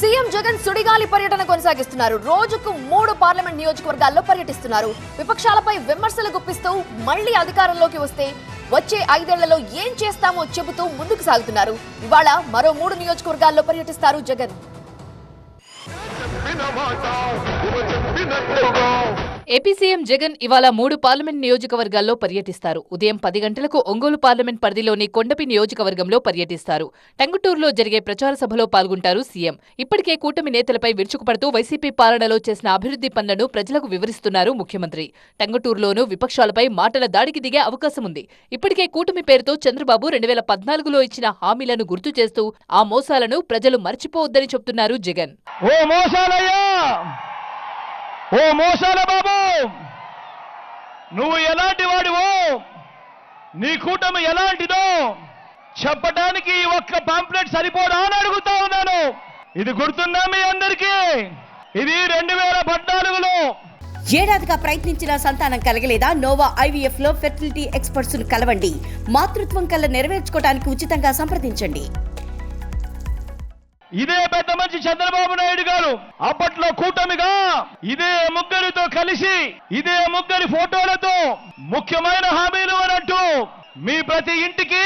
CM Jagan సుడిగాలి పర్యటన కొనసాగిస్తున్నారు. రోజుకు మూడు పార్లమెంట్ నియోజకవర్గాల్లో పర్యటిస్తున్నారు. విపక్షాలపై విమర్శలు గుప్పిస్తూ మళ్ళీ అధికారంలోకి వస్తే వచ్చే ఐదేళ్ళలో ఏం చేస్తామో చెబుతూ ముందుకు సాగుతున్నారు. ఇవాళ మరో మూడు నియోజకవర్గాల్లో పర్యటిస్తారు జగన్. ఏపీ సీఎం జగన్ ఇవాళ మూడు పార్లమెంట్ నియోజకవర్గాల్లో పర్యటిస్తారు. ఉదయం పది గంటలకు ఒంగోలు పార్లమెంట్ పరిధిలోని కొండపి నియోజకవర్గంలో పర్యటిస్తారు. టంగుటూరులో జరిగే ప్రచార సభలో పాల్గొంటారు సీఎం. ఇప్పటికే కూటమి నేతలపై విరుచుకుపడుతూ వైసీపీ పాలనలో చేసిన అభివృద్ధి పనులను ప్రజలకు వివరిస్తున్నారు ముఖ్యమంత్రి. టంగుటూరులోనూ విపక్షాలపై మాటల దాడికి దిగే అవకాశం ఉంది. ఇప్పటికే కూటమి పేరుతో చంద్రబాబు రెండు వేల పద్నాలుగులో ఇచ్చిన హామీలను గుర్తు చేస్తూ ఆ మోసాలను ప్రజలు మర్చిపోవద్దని చెబుతున్నారు జగన్. ఓ మోసాలయ్యా! ఓ మోసాల బాబు! నువ్వు ఎలాంటి వాడివో? నీ కూటమి ఎలాంటిదో? చెప్పడానికి ఈ ఒక్క పాంప్లెట్ సరిపోదా అని అడుగుతా ఉన్నాను. ఇది గుర్తుందా మీ అందరికీ? ఇది రెండు వేల పద్నాలుగులో. ఏడాదిగా ప్రయత్నించిన సంతానం కలగలేదా? నోవా ఐవీఎఫ్లో ఫెర్టిలిటీ ఎక్స్పర్ట్స్ కలవండి. మాతృత్వం కల్లా నెరవేర్చుకోవడానికి ఉచితంగా సంప్రదించండి. ఇదే పెద్ద మంచి చంద్రబాబు నాయుడు గారు. అప్పట్లో కూటమిగా ఇదే ముగ్గురితో కలిసి ఇదే ముగ్గురి ఫోటోలతో ముఖ్యమైన హామీలు అన్నట్టు మీ ప్రతి ఇంటికి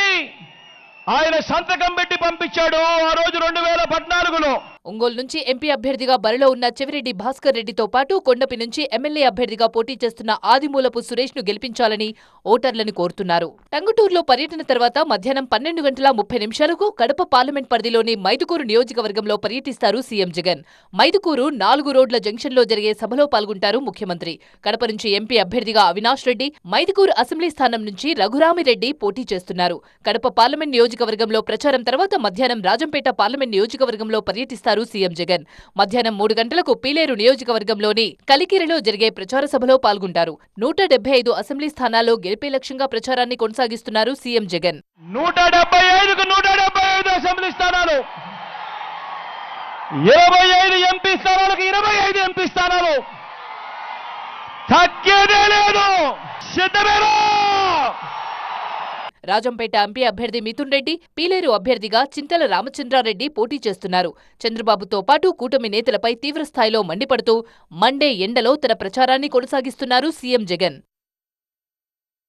ఆయన సంతకం పెట్టి పంపించాడు ఆ రోజు రెండు వేల పద్నాలుగులో. ఒంగోలు నుంచి ఎంపీ అభ్యర్థిగా బరిలో ఉన్న చెవిరెడ్డి భాస్కర్ రెడ్డితో పాటు కొండపి నుంచి ఎమ్మెల్యే అభ్యర్థిగా పోటీ చేస్తున్న ఆదిమూలపు సురేష్ను గెలిపించాలని ఓటర్లను కోరుతున్నారు. టంగుటూరులో పర్యటన తర్వాత మధ్యాహ్నం పన్నెండు గంటల ముప్పై నిమిషాలకు కడప పార్లమెంట్ పరిధిలోని మైదుకూరు నియోజకవర్గంలో పర్యటిస్తారు సీఎం జగన్. మైదుకూరు నాలుగు రోడ్ల జంక్షన్లో జరిగే సభలో పాల్గొంటారు ముఖ్యమంత్రి. కడప నుంచి ఎంపీ అభ్యర్థిగా అవినాష్ రెడ్డి మైదుకూరు అసెంబ్లీ స్థానం నుంచి రఘురామిరెడ్డి పోటీ చేస్తున్నారు. కడప పార్లమెంట్ నియోజకవర్గంలో ప్రచారం తర్వాత మధ్యాహ్నం రాజంపేట పార్లమెంట్ నియోజకవర్గంలో పర్యటిస్తారు సీఎం జగన్. మధ్యాహ్నం మూడు గంటలకు పీలేరు నియోజకవర్గంలోని కలికిరిలో జరిగే ప్రచార సభలో పాల్గొంటారు. నూట డెబ్బై ఐదు అసెంబ్లీ స్థానాల్లో గెలిపే లక్ష్యంగా ప్రచారాన్ని కొనసాగిస్తున్నారు సీఎం జగన్. నూట డెబ్బై ఐదుకు నూట డెబ్బై ఐదు అసెంబ్లీ స్థానాలు. ఇరవై ఐదు ఎంపీ స్థానాలకు ఇరవై ఐదు ఎంపీ స్థానాలు. తగ్గేదే లేదు. సిద్ధమేనా? రాజంపేట ఎంపీ అభ్యర్థి మిథున్ రెడ్డి పీలేరు అభ్యర్థిగా చింతల రామచంద్రారెడ్డి పోటీ చేస్తున్నారు. చంద్రబాబుతో పాటు కూటమి నేతలపై తీవ్రస్థాయిలో మండిపడుతూ మండే ఎండలో తన ప్రచారాన్ని కొనసాగిస్తున్నారు సీఎం జగన్.